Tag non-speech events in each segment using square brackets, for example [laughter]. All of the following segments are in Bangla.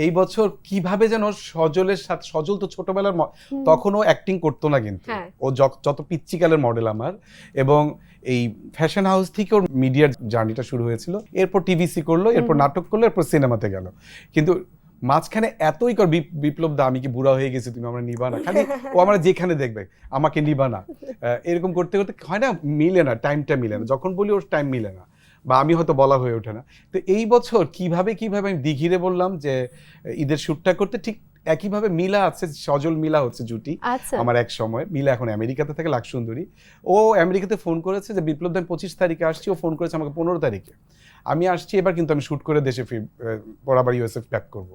এই বছর কীভাবে যেন সজলের সাথে সজল তো ছোটবেলার হুম। তখনও অ্যাক্টিং করতো না কিন্তু। হ্যাঁ। ও যত পিচ্চিকালের মডেল আমার এবং এই ফ্যাশন হাউস থেকে ওর মিডিয়ার জার্নিটা শুরু হয়েছিল। এরপর টিভিসি করল এরপর নাটক করল এরপর সিনেমাতে গেল। কিন্তু মাঝখানে এতই কর বিপ- বিপ্লব দা আমি কি বুড়া হয়ে গেছি তুমি আমরা নিবা না। খালি ও আমরা যেখানে দেখবে আমাকে নিবা না। [laughs] এরকম করতে করতে হয় না মিলে না টাইমটা মিলে না। যখন বলি ওর টাইম মিলে না। বা আমি হয়তো বলা হয়ে ওঠে না। তো এই বছর কীভাবে কীভাবে আমি দিঘিরে বললাম যে ঈদের শ্যুটটা করতে ঠিক একইভাবে মিলা আছে সজল মিলা হচ্ছে জুটি আচ্ছা। আমার এক সময় মিলা এখন আমেরিকাতে থেকে লাখ সুন্দরী ও আমেরিকাতে ফোন করেছে যে বিপ্লব দান পঁচিশ তারিখে আসছি ও ফোন করেছে আমাকে পনেরো তারিখে। আমি আসছি এবার কিন্তু আমি শুট করে দেশে ফির বরাবর ইউএসএফ ব্যাক করব।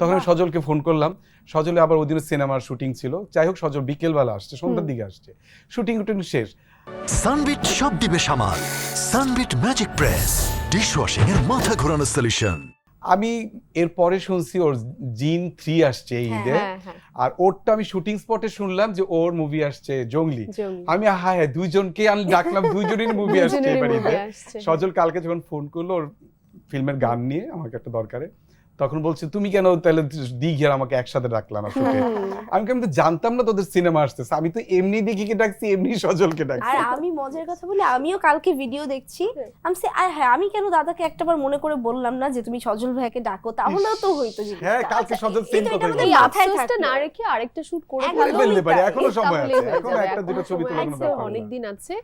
তখন আমি। সজলকে ফোন করলাম। সজলে আবার ওদিনে সিনেমার শুটিং ছিল। যাই হোক সজল বিকেলবেলা আসছে সন্ধ্যার দিকে আসছে। শুটিং টুটিং শেষ। সানবিট সব দিবে সামাল। সানবিট ম্যাজিক প্রেস ডিশওয়াশিং এর মাথা ঘোরানো সলিউশন আমি এরপরে শুনছি ওর জিন থ্রি আসছে এই ঈদে। হ্যাঁ হ্যাঁ। আর ওরটা আমি শুটিং স্পটে শুনলাম যে ওর মুভি আসছে জঙ্গলি। আমি হায় হ্যাঁ দুইজনকে আমি ডাকলাম দুইজনের মুভি আসছে এবার ঈদে। সজল কালকে যখন ফোন করল ওর ফিল্মের গান নিয়ে আমাকে একটা দরকারে। তখন বলছে তুমি কেন তাহলে দিঘি আমাকে একসাথে ডাকলাম আসলে হ্যাঁ। আমি কেমন তো জানতাম না তোদের সিনেমা আসতেছে। আমি তো এমনি দিঘিকে ডাকছি এমনি সজলকে ডাকছি। আর আমি মজার কথা বলি আমিও কালকে ভিডিও দেখছি। আমি সে আর হ্যাঁ আমি কেন দাদাকে একটাবার মনে করে বললাম না যে তুমি সজল ভাইকে ডাকো? তাহলেও তো হইতো জি হ্যাঁ কালকে আচ্ছা, সজল সেম কথা এই আফসোসটা না রেখে আরেকটা শুট করে ফেলতে পারি এখনও সময় আছে এখনও একটা দুটো ছবি তোলার অনেক দিন আছে।